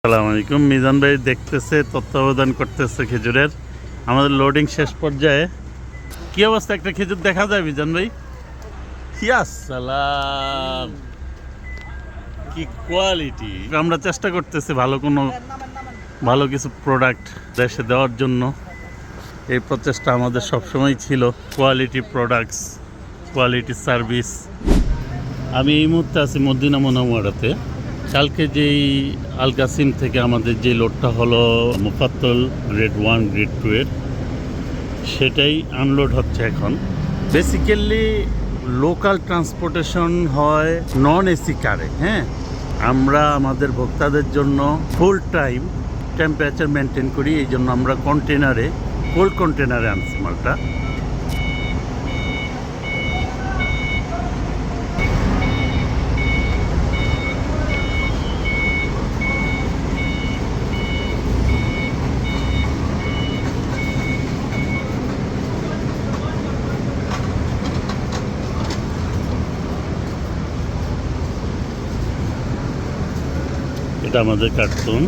আসসালামু আলাইকুম। মিজান ভাই দেখতেছে, তত্ত্বাবধান করতেছে খেজুরের। আমাদের লোডিং শেষ পর্যায়ে। কি অবস্থা? একটা খেজুর দেখা যায় মিজান ভাই? সালাম কি কোয়ালিটি আমরা চেষ্টা করতেছি ভালো কোনো, ভালো কিছু প্রোডাক্ট দেশে দেওয়ার জন্য। এই প্রচেষ্টা আমাদের সবসময় ছিল। কোয়ালিটি প্রোডাক্টস কোয়ালিটি সার্ভিস আমি এই মুহূর্তে আছি মদিনা মনোমরাতে। কালকে যেই আলকাসিম থেকে আমাদের যে লোডটা হলো মুফাত্তল গ্রেড ওয়ান, গ্রেড টু এর, সেটাই আনলোড হচ্ছে এখন। বেসিক্যালি লোকাল ট্রান্সপোর্টেশন হয় নন এসি কারে হ্যাঁ? আমরা আমাদের ভোক্তাদের জন্য ফুল টাইম টেম্পারেচার মেনটেন করি, এই জন্য আমরা কন্টেনারে কোল্ড কন্টেনারে আনছি মালটা। এটা আমাদের কার্টুন